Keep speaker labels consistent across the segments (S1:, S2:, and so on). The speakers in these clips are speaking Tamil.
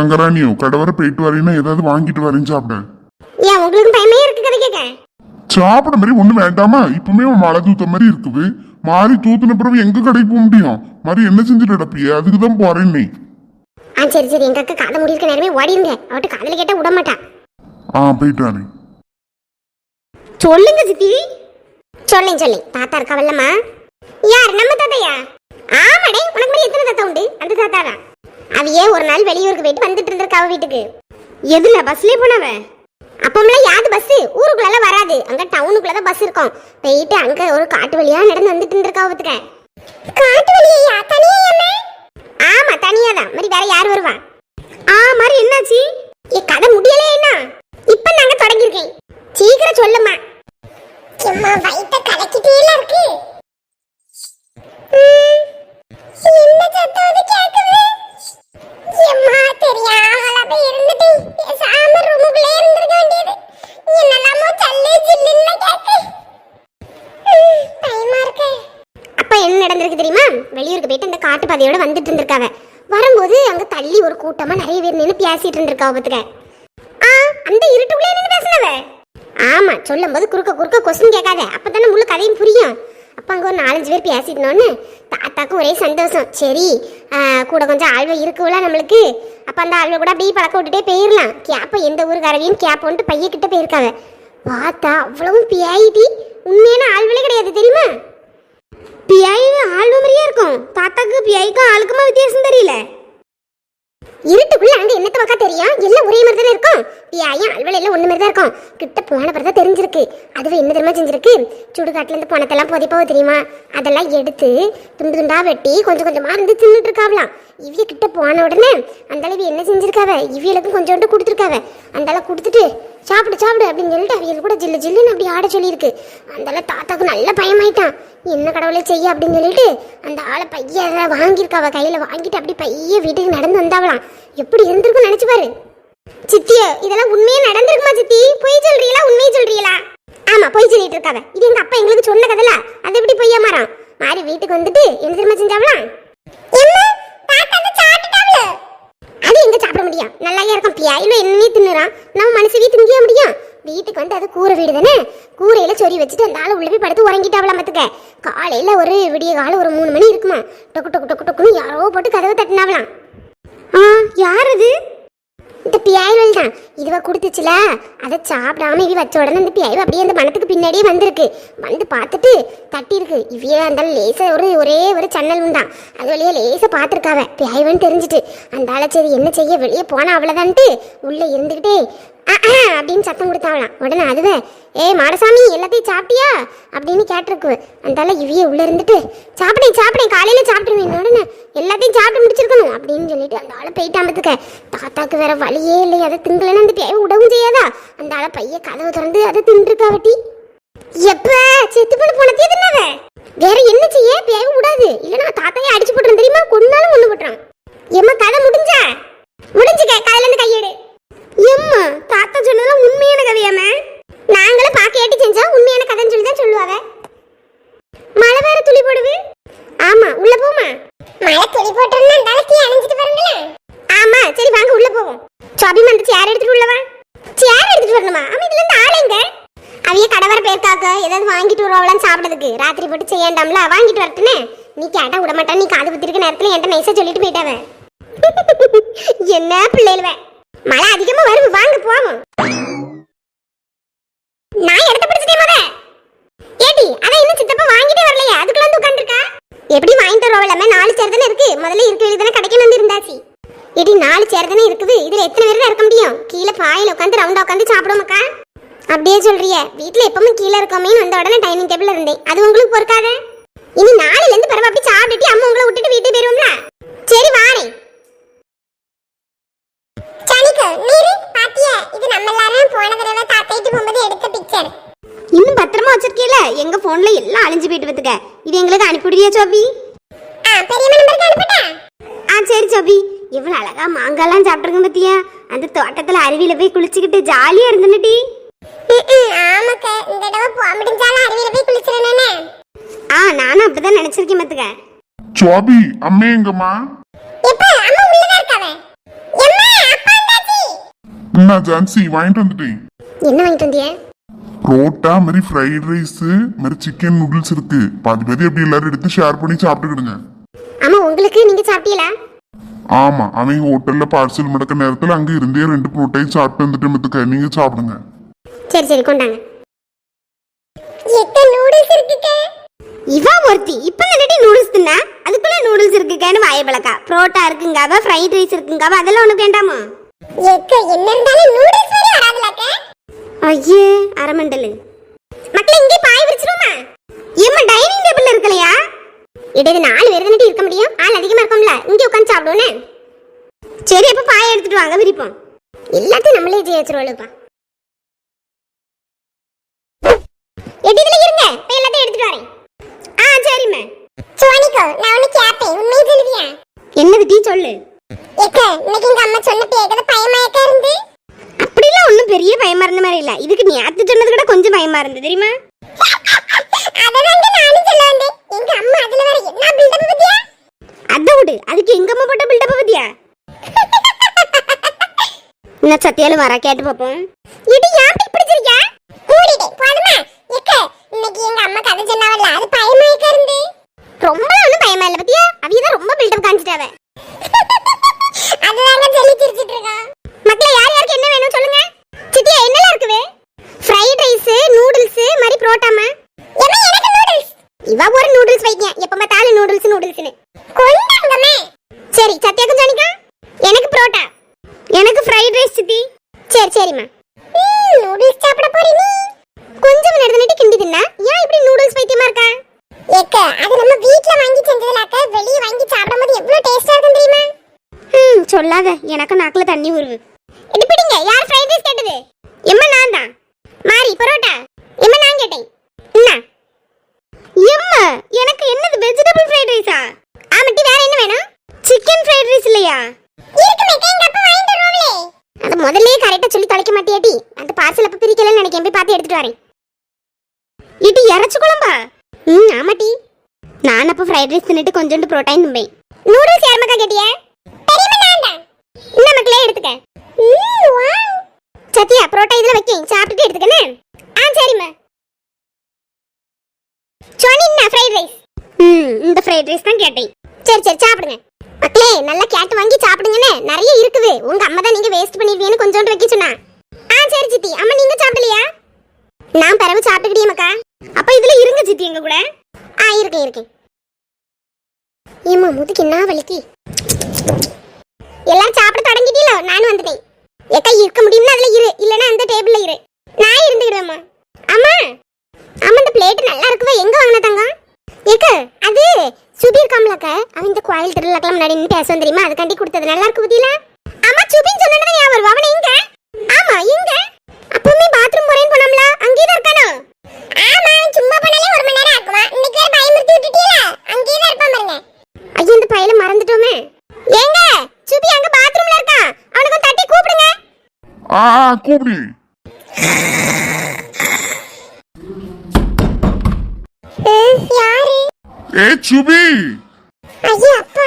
S1: தங்கராணியோ கடை வரை போயிட்டு வரீங்கன்னா ஏதாவது வாங்கிட்டு வரேன்னு சாப்பிட.
S2: ஏன் உங்களுக்கு பயமே இருக்கு கதை கேட்க?
S1: சாப்பிட மாதிரி ஒண்ணும் வேண்டாமா? இப்பவுமே மழை தூத்த மாதிரி இருக்குது. மாறி தூத்துன பிறகு எங்க கடைக்கு போக முடியும்? மாதிரி என்ன செஞ்சுட்டு கிடப்பிய? அதுக்கு தான் போறேன் நீ.
S2: ஆ சரி சரி. எங்க அக்கா காதை முடி இருக்க நேரமே ஓடிருங்க. அவட்ட காதல கேட்டா விட மாட்டா.
S1: ஆ போயிட்டு வரேன்.
S2: சொல்லுங்க சித்தி. சொல்லேன் சொல்லேன். தாத்தா இருக்காவல்லம்மா. யார்? நம்ம தாத்தாயா? ஆமாடே உனக்கு மாதிரி எத்தனை தாத்தா உண்டு? அந்த தாத்தா தான் அவையே ஒரு நாள் வெளியூருக்கு போயிட்டு வந்துட்டு இருந்திருக்கா வீட்டுக்கு? எதுல பஸ்லயே போனவ? அப்பமெல்லாம் யாது பஸ் ஊருக்குள்ள வராது. அங்க டவுனுக்குள்ள தான் பஸ் இருக்கும். போயிட்டு அங்க ஒரு காட்டு வழியா நடந்து வந்துட்டு இருந்திருக்கா ஒத்துக்க காட்டு வழியா? தனியா ஆமா தனியா தான் மாதிரி வேற யார் வருவா? ஆ மாதிரி என்னாச்சு? ஏ கதை முடியலையே என்ன? இப்ப நாங்க தொடங்கியிருக்கேன். சீக்கிரம் சொல்லுமா சும்மா வயிற்ற கலக்கிட்டே இருக்கு. நடந்திருக்கு தெரியுமா? வெளியூருக்கு போயிட்டு அந்த காட்டு பாதையோட வந்துட்டு இருந்திருக்காவ. வரும்போது அங்க தள்ளி ஒரு கூட்டமா நிறைய பேர் நின்று பேசிட்டு இருந்திருக்காவ பத்துக்க. ஆ அந்த இருட்டுக்குள்ளே நின்று பேசினவ? ஆமா சொல்லும்போது குறுக்க குறுக்க கொஸ்டின் கேட்காத. அப்பதானே முழு கதையும் புரியும். அப்ப அங்க ஒரு நாலஞ்சு பேர் பேசிட்டோன்னு தாத்தாக்கும் ஒரே சந்தோஷம். சரி கூட கொஞ்சம் ஆழ்வை இருக்குல்ல நம்மளுக்கு. அப்ப அந்த ஆழ்வை கூட அப்படியே பழக்க விட்டுட்டே போயிடலாம் கேப்ப எந்த ஊருக்காரவையும் கேப்போன்ட்டு பையக்கிட்ட போயிருக்காங்க பார்த்தா அவ்வளவும் பியாயிட்டி உண்மையான ஆழ்வலே கிடையாது தெரியுமா? பிஐ ஆள் மாதிரியே இருக்கும். தாத்தாக்கு பியாய்க்கும் ஆளுக்குமா வித்தியாசம் தெரியல. இருட்டுக்குள்ள அங்க என்னத்த பக்கா தெரியும்? எல்லாம் ஒரே மாதிரி தானே இருக்கும் பியாயும் அல்வல் எல்லாம் ஒண்ணு மாதிரி தான் இருக்கும். கிட்ட போன பிறகு தெரிஞ்சிருக்கு. அதுவே என்ன தெரியுமா செஞ்சிருக்கு? சுடுகாட்டுல இருந்து பணத்தெல்லாம் புதைப்பாவோ தெரியுமா? அதெல்லாம் எடுத்து துண்டு துண்டா வெட்டி கொஞ்சம் கொஞ்சமா இருந்து தின்னுட்டு இருக்காவலாம் இவிய கிட்ட போன உடனே அந்த அளவு என்ன செஞ்சிருக்காவ? இவியலுக்கும் கொஞ்சோண்டு கொடுத்துருக்காவ. அந்த அளவு கொடுத்துட்டு சாப்பிடு சாப்பிடு அப்படின்னு சொல்லிட்டு அவியல் கூட ஜில்லு ஜில்லுன்னு அப்படி ஆட சொல்லியிருக்கு. அந்த தாத்தாவுக்கு தாத்தாக்கு நல்ல பயமாயிட்டான். என்ன கடவுளை செய்ய அப்படின்னு சொல்லிட்டு அந்த ஆளை பைய அதை அவள் கையில் வாங்கிட்டு அப்படி பைய வீட்டுக்கு நடந்து வந்தாவலாம் எப்படி இருந்திருக்கும் நினச்சி பாரு. சித்தியோ இதெல்லாம் உண்மையே நடந்திருக்குமா சித்தி? பொய் சொல்றீங்களா உண்மையை சொல்றீங்களா? ஆமா பொய் சொல்லிட்டு இருக்காவ இது எங்க அப்பா எங்களுக்கு சொன்ன கதைல. அது எப்படி பொய்யா மாறான் மாறி வீட்டுக்கு வந்துட்டு என்ன திரும்ப செஞ்சாவலாம் அது எங்க சாப்பிட முடியும் நல்லாவே இல்லை பியாயில தின்னுறான் நம்ம மனசுவே திங்க முடியும் வீட்டுக்கு வந்து அது கூரை வீடு தானே? கூரையில சொறி வச்சுட்டு அந்த ஆள் உள்ள போய் படுத்து உறங்கிட்டாவலாம் மத்துக்க. காலையில் ஒரு விடிய காலம் ஒரு மூணு மணி இருக்குமா? டொக்கு டொக்கு டொக்கு டொக்குன்னு யாரோ போட்டு கதவை தட்டினாவலாம் ஆ யார் அது? இந்த பியாய்வல் தான். இதுவா கொடுத்துச்சுல? அதை சாப்பிடாம இவ வச்ச உடனே இந்த பியாய்வு அப்படியே அந்த மனத்துக்கு பின்னாடியே வந்திருக்கு. வந்து பார்த்துட்டு தட்டியிருக்கு. இருக்கு இருந்தாலும் அந்த ஒரு ஒரே ஒரு சன்னல் உண்டான் அது வழியா லேசாக பார்த்துருக்காவ. பியாய்வன்னு தெரிஞ்சுட்டு. அந்த ஆளை சரி என்ன செய்ய? வெளியே போனால் அவ்வளோதான்ட்டு உள்ளே இருந்துக்கிட்டே அப்படின்னு சத்தம் கொடுத்தாவலாம் உடனே அதுவே ஏய் மாடசாமி எல்லாத்தையும் சாப்பிட்டியா? அப்படின்னு கேட்டிருக்கு அந்த இவையே உள்ள இருந்துட்டு சாப்பிடேன் சாப்பிடேன் காலையில சாப்பிட்டுருவேன். உடனே எல்லாத்தையும் சாப்பிட்டு முடிச்சிருக்கணும். அப்படின்னு சொல்லிட்டு அந்த ஆளை போயிட்டாமத்துக்க தாத்தாக்கு வேற வழியே இல்லை. அதை திங்கலன்னு அந்த பேய் விடவும் செய்யாதா? அந்த ஆளை பைய கதவை திறந்து அதை தின்றுருக்கா வட்டி. எப்ப செத்து போன போனதே தின்னவ வேற என்ன செய்ய? பேய் விடாது இல்லனா தாத்தாயே அடிச்சு போட்டுரும் தெரியுமா கொன்னாலும் ஒண்ணு போட்டுறான் எம்மா கதை முடிஞ்சா முடிஞ்சுக்க கதையில இருந்து கையெடு எம்மா தாத்தா சொன்னதெல்லாம் உண்மையான கதையாம நாங்களும் பாக்க ஏட்டி செஞ்சா உண்மையான கதைன்னு சொல்லி தான் சொல்லுவாங்க மழை வேற துளி போடுது ஆமா உள்ள போமா மழை துளி போட்டோம்னா அந்த அளவுக்கு அணைஞ்சிட்டு பாருங்களே நாங்க உள்ள போவோம். சபி வந்து சேர் எடுத்துட்டு உள்ளவா சேர் எடுத்துட்டு வரணுமா? அவன் இதுல இருந்து ஆளுங்க அவைய கடவர பேர்க்காக்க ஏதாவது வாங்கிட்டு வருவாங்களான்னு சாப்பிடுறதுக்கு. ராத்திரி போட்டு செய்யாண்டாம்ல வாங்கிட்டு வரட்டுனே நீ கேட்டா விட மாட்டான் நீ காது குத்திருக்க நேரத்துல என்கிட்ட நைஸா சொல்லிட்டு போயிட்டாவ என்ன பிள்ளைகள. மழை அதிகமா வரும் வாங்க போவோம். நான் இடத்த பிடிச்சிட்டே மத. ஏடி அதான் இன்னும் சித்தப்பா வாங்கிட்டே வரலையா. அதுக்குள்ள வந்து உட்காந்துருக்கா எப்படி வாங்கிட்டு வருவாங்களாம நாலு சேர் தானே இருக்கு. முதல்ல இருக்க வேண்டியதானே கிடைக்கணும் இருந்தாச்சு. ஏடி நாலு சேர் தானே இருக்குது. இதுல எத்தனை பேர் இருக்க முடியும்? கீழே பாயில உட்காந்து ரவுண்டா உட்காந்து சாப்பிடுவோமாக்கா அப்படியே சொல்றிய. வீட்ல எப்பவுமே கீழே இருக்கோமேன்னு வந்த உடனே டைனிங் டேபிள்ல இருந்தேன். அது உங்களுக்கு பொறுக்காத. இனி நாளைல இருந்து பரவ அப்படி சாப்பிட்டுட்டு அம்மா உங்களை விட்டுட்டு வீட்டுக்கு போயிருவோம்ல? சரி வாரேன். சனிக்கு நீரு பாத்தியா? இது நம்ம எல்லாரும் போன தடவை தாத்தாயிட்டு போகும்போது எடுத்த பிக்சர் இன்னும் பத்திரமா வச்சிருக்கீல எங்க போன்ல எல்லாம் அழிஞ்சு போயிட்டு வந்துக்க இது எங்களுக்கு அனுப்பிடுறியா சோபி? பெரியம்மா நம்பருக்கு அனுப்பட்டா? ஆ சரி சோபி. இவ்வளவு அழகா மாங்காய்லாம் சாப்பிட்டுருங்க பத்தியா? அந்த தோட்டத்துல அருவியில போய் குளிச்சுக்கிட்டு ஜாலியா இருந்துட்டி ஆமாக்க. இந்த தடவை போக முடிஞ்சாலும் அருவியில போய் குளிச்சிருந்தேனே ஆ நானும் அப்படிதான் நினைச்சிருக்கேன் மத்துக்க
S1: சுவாபி அம்மே எங்கம்மா?
S2: எப்ப அம்மா உள்ளதா இருக்காவ? எம்மா
S1: என்ன ஜான்சி வாங்கிட்டு வந்துட்டேன்.
S2: என்ன வாங்கிட்டு வந்திய?
S1: புரோட்டா மாதிரி ஃப்ரைட் ரைஸ் மாதிரி சிக்கன் நூடுல்ஸ் இருக்கு. பாதி பாதி அப்படி எல்லாரும் எடுத்து ஷேர் பண்ணி சாப்பிட்டுக்கிடுங்க.
S2: ஆமா உங்களுக்கு நீங்க சாப்பிட்டீங்களா?
S1: ஆமா அவங்க ஹோட்டல்ல பார்சல் முடக்க நேரத்துல அங்க இருந்தே ரெண்டு புரோட்டையும் சாப்பிட்டு வந்துட்டு மத்துக்க நீங்க சாப்பிடுங்க.
S2: சரி சரி கொண்டாங்க. நூடுல்ஸ் இருக்குக்க. இவா ஒருத்தி இப்ப நடி நூடுல்ஸ் தின்னா? அதுக்குள்ள நூடுல்ஸ் இருக்குக்கன்னு வாய பழக்கா புரோட்டா இருக்குங்காவ ஃப்ரைட் ரைஸ் இருக்குங்காவ அதெல்லாம் உனக்கு வேண்டாமா?
S3: எக்க என்ன இருந்தாலும் நூடுல்ஸ் வரை வராதுலக்க.
S2: ஐயே அரமண்டலு மக்களே இங்கே பாய் விரிச்சிருமா? ஏம்மா டைனிங் டேபிள்ல இருக்கலையா? இடையில நாலு பேர் தானே இருக்க முடியும்? ஆள் அதிகமா இருக்கும்ல. இங்கே உட்காந்து சாப்பிடுவோனே சரி அப்ப பாய் எடுத்துட்டு வாங்க விரிப்போம். எல்லாத்தையும் நம்மளே ஜெய வச்சிருவோம்ப்பா எடி இதுல இருங்க. இப்ப எல்லாத்தையும் எடுத்துட்டு வரேன். ஆ சரிம்மா
S3: சுவானிக்கோ நான் ஒன்னு கேப்பேன். உண்மையை சொல்லுவியா?
S2: என்னது டீ சொல்லு?
S3: எக்க இன்னைக்கு எங்க அம்மா சொன்ன பேக்கத பயமாயக்கா இருந்து?
S2: அப்படிலாம் ஒன்றும் பெரிய பயமா இருந்த மாதிரி இல்ல. இதுக்கு நேத்து சொன்னது கூட கொஞ்சம் பயமா இருந்தது தெரியுமா
S3: அதனால நானும் சொல்ல வந்தேன் எங்க அம்மா அதுல வேற என்ன பில்டப் பத்தியா
S2: போடு. அதுக்கு எங்க அம்மா போட்ட பில்டப் பத்தியா? என்ன சத்தியால வர கேட்டு பாப்போம். இது ஏன் இப்படி இருக்கா
S3: கூடிடு போடுமா இக்க இன்னைக்கு எங்க அம்மா கதை சொன்னாவல்ல அது பயமா இருந்து
S2: ரொம்ப ஒன்றும் பயமா இல்ல பத்தியா? அவிய தான் ரொம்ப பில்டப் காமிச்சிட்டாவ
S3: அதுதாங்க சொல்லி சிரிச்சிட்டு இருக்கா.
S2: மக்களே யார் யாருக்கு என்ன வேணும் சொல்லுங்க. சித்தியா என்னலாம் இருக்குது? ஃப்ரைட் ரைஸ் நூடுல்ஸ் மாதிரி புரோட்டாமா இவ ஒரு நூடுல்ஸ் வைக்கேன் எப்ப பார்த்தாலும் நூடுல்ஸ் நூடுல்ஸ்னு
S3: கொண்டாங்கம்மே
S2: சரி சத்யாக்கும் ஜானிக்கா எனக்கு புரோட்டா எனக்கு ஃப்ரைட் ரைஸ் சித்தி சரி சரிம்மா.
S3: நூடுல்ஸ் சாப்பிட போறீ நீ.
S2: கொஞ்சம் நேரத்துல கிண்டி தின்னா. ஏன் இப்படி நூடுல்ஸ் பைத்தியமா இருக்கா?
S3: ஏக்க அது நம்ம வீட்ல வாங்கி செஞ்சதுலாக்க வெளிய வாங்கி சாப்பிடும்போது எவ்வளவு டேஸ்டா இருக்கும் தெரியுமா?
S2: ம் சொல்லாத. எனக்கு நாக்குல தண்ணி ஊறுது. இது பிடிங்க. யார் ஃப்ரைட் ரைஸ் கேட்டது? எம்மா நான் தான். மாறி பரோட்டா? எம்மா நான் கேட்டேன். என்ன எம்மா எனக்கு என்னது வெஜிடபிள் ஃப்ரைட் ரைஸா ஆமாட்டி வேற என்ன வேணும்? சிக்கன் ஃப்ரைட் ரைஸ் இல்லையா?
S3: இருக்குமே எங்க அப்பா
S2: அது முதல்ல கரெக்டாக சொல்லி தொலைக்க மாட்டியாட்டி. அந்த பார்சல் அப்போ பிரிக்கலன்னு நினைக்கிறேன். போய் பார்த்து எடுத்துட்டு வரேன். இடி இறச்சி குழம்பா? ம் ஆமாட்டி. நான் அப்போ ஃப்ரைட் ரைஸ் தின்னுட்டு கொஞ்சோண்டு புரோட்டீன் தும்பேன் நூடுல்ஸ் யார் கேட்டியா?
S3: பெரியம்மா நான் தான்.
S2: இந்த மக்களே எடுத்துக்க.
S3: ம்
S2: சத்யா புரோட்டா இதுல வைக்கேன். சாப்பிட்டுட்டு எடுத்துக்கனே ஆ சரிம்மா. சொன்னி என்ன ஃப்ரைட் ரைஸ் ம் இந்த ஃப்ரைட் ரைஸ் தான் கேட்டேன். சரி சரி சாப்பிடுங்க. மக்களே நல்லா கேட்டு வாங்கி சாப்பிடுங்கன்னு நிறைய இருக்குது. உங்க அம்மா தான் நீங்க வேஸ்ட் பண்ணிருவீங்கன்னு கொஞ்சோண்டு வைக்க சொன்னா. ஆ சரி சித்தி. அம்மா நீங்க சாப்பிடலையா? நான் பிறகு சாப்பிட்டுக்கிட்டே மக்கா. அப்ப இதுல இருங்க சித்தி எங்க கூட. ஆ இருக்கேன் இருக்கேன். ஏமா முதுக்கு என்ன வலிக்கு? எல்லாரும் சாப்பிட தொடங்கிட்டீங்களோ நானும் வந்துட்டேன் ஏக்கா இருக்க முடியும்னா அதுல இரு இல்லனா அந்த டேபிள்ல இரு நான் இருந்துக்கிறேம்மா அம்மா அம்மா இந்த பிளேட் நல்லா இருக்குவே எங்க வாங்கின தங்கம் ஏக்க அது சுபி இருக்காமலக்க அவன் இந்த கோயில் தெரியுமா அதுக்காண்டி கொடுத்தது. நல்லா இருக்கு புதியல அம்மா சுபின்னு சொன்னது ஞாபகம் அவன் எங்க ஆமா எங்க அப்பவுமே பாத்ரூம் போறேன்னு போனோம்ல அங்கேயே தான் இருக்கானோ?
S3: ஆமா சும்மா போனாலே ஒரு மணி நேரம் ஆகுமா? இன்னைக்கு வேற பயமுறுத்தி விட்டுட்டீல அங்கேயே தான் இருப்பான் பாருங்க.
S2: ஐயோ இந்த பையில மறந்துட்டோமே. ஏங்க சுபி அங்க பாத்ரூம்ல இருக்கா? அவனுக்கு தட்டி கூப்பிடுங்க.
S1: ஆ கூப்பிடு. ஏ சுபி.
S3: ஐயோ அப்பா.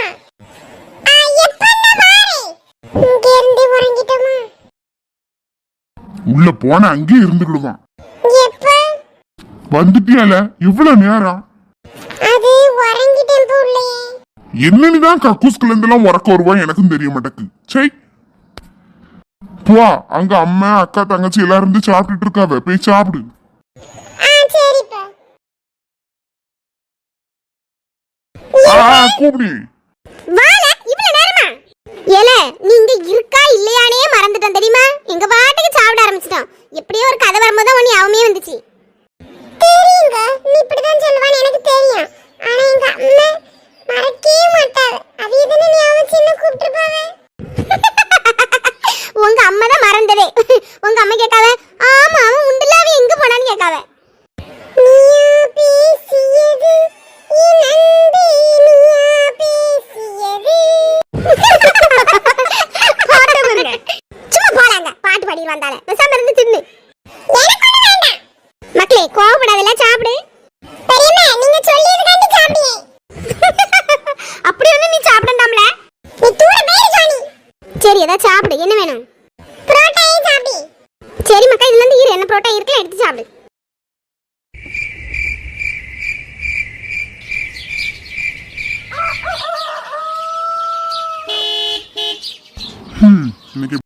S1: உள்ள போன அங்கேயே இருந்துக்கிடுவான் வந்துட்டியால? இவ்வளவு நேரம். என்னன்னு தான் கக்கூஸ்குல இருந்தெல்லாம் உறக்க வருவான் எனக்கும் தெரிய மாட்டேக்கு சை. போ அங்க அம்மா அக்கா தங்கச்சி எல்லாரும் இருந்து சாப்பிட்டுட்டு இருக்காவ. போய் சாப்பிடு. கூப்பிடு.
S2: நீங்க இருக்கா இல்லையானே மறந்துட்டோம் தெரியுமா? எங்க பாட்டுக்கு சாப்பிட எப்படியோ ஒரு கதை வரும்போது உன் ஞாபகமே வந்துச்சு.
S3: தெரியுங்க. நீ இப்படிதான் சொல்லுவான்னு எனக்கு தெரியும். ஆனா எங்க அம்மா மறக்கவே மாட்டாவ அது எதுன்னு ஞாபகம் சின்ன கூப்பிட்டுருப்பாவ
S2: உங்க அம்மா தான் மறந்ததே. உங்க அம்மா கேட்காத ஆமா அவன் உண்டுல அவன் எங்க போனான்னு கேட்காத. ஏதாவது சாப்பிடு.
S3: என்ன வேணும்? புரோட்டாயே சாப்பிடு.
S2: சரி மக்கா இதுல இருந்து
S3: இரு.
S2: என்ன புரோட்டா இருக்குல எடுத்து சாப்பிடு.
S1: இன்னைக்கு